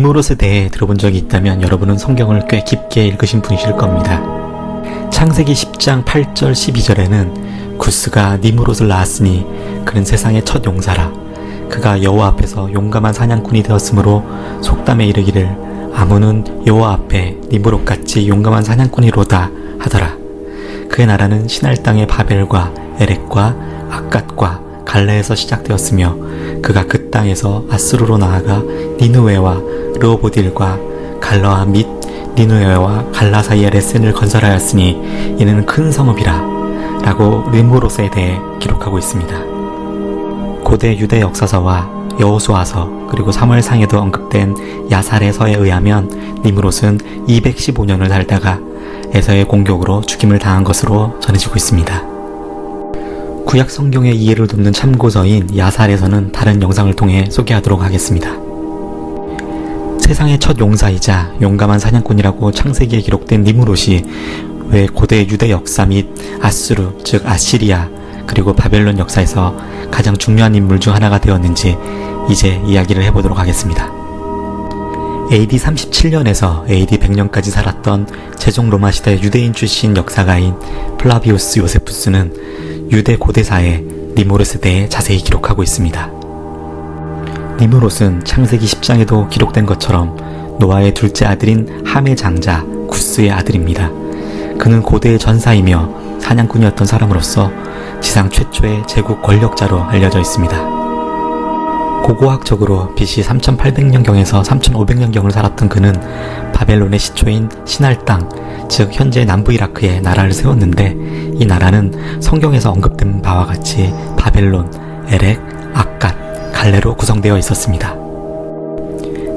니무롯에 대해 들어본 적이 있다면 여러분은 성경을 꽤 깊게 읽으신 분이실 겁니다. 창세기 10장 8절 12절에는 구스가 니무롯을 낳았으니 그는 세상의 첫 용사라. 그가 여호와 앞에서 용감한 사냥꾼이 되었으므로 속담에 이르기를 아무는 여호와 앞에 니무롯같이 용감한 사냥꾼이로다 하더라. 그의 나라는 신할 땅의 바벨과 에렉과 아갓과 갈레에서 시작되었으며 그가 그 땅에서 아스루로 나아가 니누웨와 르오보딜과 갈라와 및 니누웨와 갈라 사이에 레센을 건설하였으니 이는 큰 성읍이라 라고 르무로스에 대해 기록하고 있습니다. 고대 유대 역사서와 여호수아서 그리고 사무엘상에도 언급된 야살에서에 의하면 니무롯은 215년을 살다가 에서의 공격으로 죽임을 당한 것으로 전해지고 있습니다. 구약 성경의 이해를 돕는 참고서인 야살에서는 다른 영상을 통해 소개하도록 하겠습니다. 세상의 첫 용사이자 용감한 사냥꾼이라고 창세기에 기록된 니무롯이 왜 고대 유대 역사 및 아수르 즉 아시리아 그리고 바벨론 역사에서 가장 중요한 인물 중 하나가 되었는지 이제 이야기를 해보도록 하겠습니다. AD 37년에서 AD 100년까지 살았던 세종 로마 시대 유대인 출신 역사가인 플라비우스 요세푸스는 유대 고대사에 니무롯에 대해 자세히 기록하고 있습니다. 니무롯은 창세기 10장에도 기록된 것처럼 노아의 둘째 아들인 함의 장자 구스의 아들입니다. 그는 고대의 전사이며 사냥꾼이었던 사람으로서 지상 최초의 제국 권력자로 알려져 있습니다. 고고학적으로 BC 3800년경에서 3500년경을 살았던 그는 바벨론의 시초인 신할 땅, 즉 현재 남부 이라크에 나라를 세웠는데 이 나라는 성경에서 언급된 바와 같이 바벨론, 에렉, 아갓, 갈레로 구성되어 있었습니다.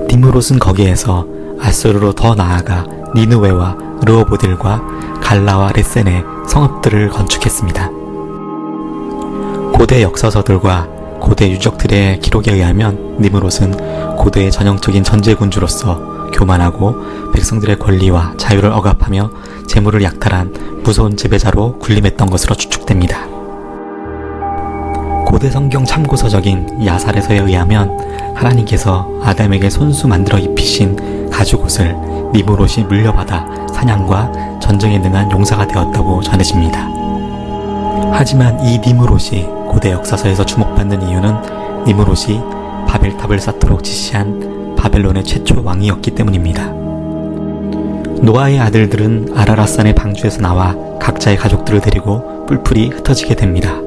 니무롯은 거기에서 아수르로 더 나아가 니누웨와 르오보딜과 갈라와 레센의 성읍들을 건축했습니다. 고대 역사서들과 고대 유적들의 기록에 의하면 니무롯은 고대의 전형적인 전제군주로서 교만하고 백성들의 권리와 자유를 억압하며 재물을 약탈한 무서운 지배자로 군림했던 것으로 추측됩니다. 고대 성경 참고서적인 야살에서에 의하면 하나님께서 아담에게 손수 만들어 입히신 가죽옷을 니무롯이 물려받아 사냥과 전쟁에 능한 용사가 되었다고 전해집니다. 하지만 이 니무롯이 고대 역사서에서 주목받는 이유는 니무롯이 바벨탑을 쌓도록 지시한 바벨론의 최초 왕이었기 때문입니다. 노아의 아들들은 아라라산의 방주에서 나와 각자의 가족들을 데리고 뿔뿔이 흩어지게 됩니다.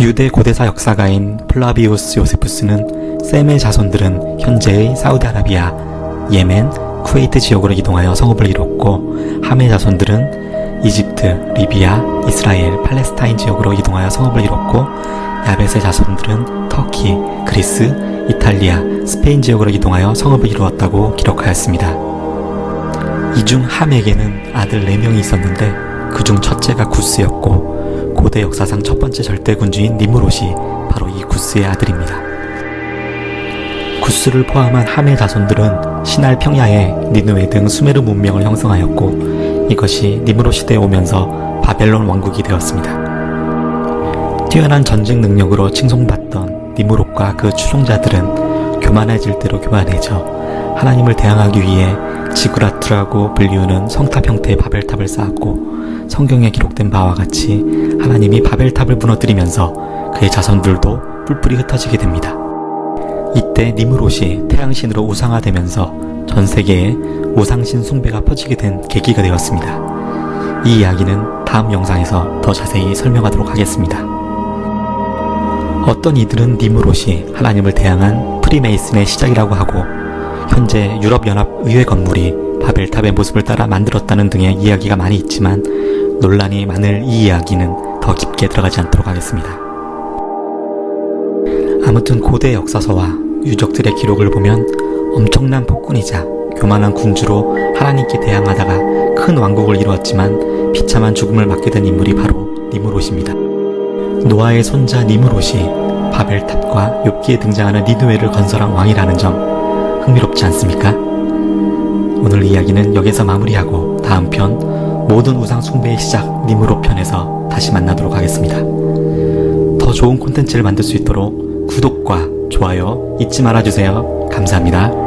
유대 고대사 역사가인 플라비우스 요세푸스는 셈의 자손들은 현재의 사우디아라비아, 예멘, 쿠웨이트 지역으로 이동하여 성읍을 이뤘고 함의 자손들은 이집트, 리비아, 이스라엘, 팔레스타인 지역으로 이동하여 성읍을 이뤘고 야벳의 자손들은 터키, 그리스, 이탈리아, 스페인 지역으로 이동하여 성읍을 이루었다고 기록하였습니다. 이중 함에게는 아들 4명이 있었는데 그중 첫째가 구스였고 고대 역사상 첫 번째 절대군주인 니무롯이 바로 이 구스의 아들입니다. 구스를 포함한 함의 자손들은 신할 평야에 니누에 등 수메르 문명을 형성하였고 이것이 니무롯 시대에 오면서 바벨론 왕국이 되었습니다. 뛰어난 전쟁 능력으로 칭송받던 니무롯과 그 추종자들은 교만해질 대로 교만해져 하나님을 대항하기 위해 지구라트라고 불리우는 성탑 형태의 바벨탑을 쌓았고 성경에 기록된 바와 같이 하나님이 바벨탑을 무너뜨리면서 그의 자손들도 뿔뿔이 흩어지게 됩니다. 이때 니무롯이 태양신으로 우상화되면서 전 세계에 우상신 숭배가 퍼지게 된 계기가 되었습니다. 이 이야기는 다음 영상에서 더 자세히 설명하도록 하겠습니다. 어떤 이들은 니무롯이 하나님을 대항한 프리메이슨의 시작이라고 하고 현재 유럽연합 의회 건물이 바벨탑의 모습을 따라 만들었다는 등의 이야기가 많이 있지만 논란이 많을 이 이야기는 더 깊게 들어가지 않도록 하겠습니다. 아무튼 고대 역사서와 유적들의 기록을 보면 엄청난 폭군이자 교만한 군주로 하나님께 대항하다가 큰 왕국을 이루었지만 비참한 죽음을 맞게 된 인물이 바로 니무롯입니다. 노아의 손자 니무롯이 바벨탑과 욥기에 등장하는 니누웨를 건설한 왕이라는 점 흥미롭지 않습니까? 오늘 이야기는 여기서 마무리하고 다음 편 모든 우상 숭배의 시작 니무롯 편에서 다시 만나도록 하겠습니다. 더 좋은 콘텐츠를 만들 수 있도록 구독과 좋아요 잊지 말아주세요. 감사합니다.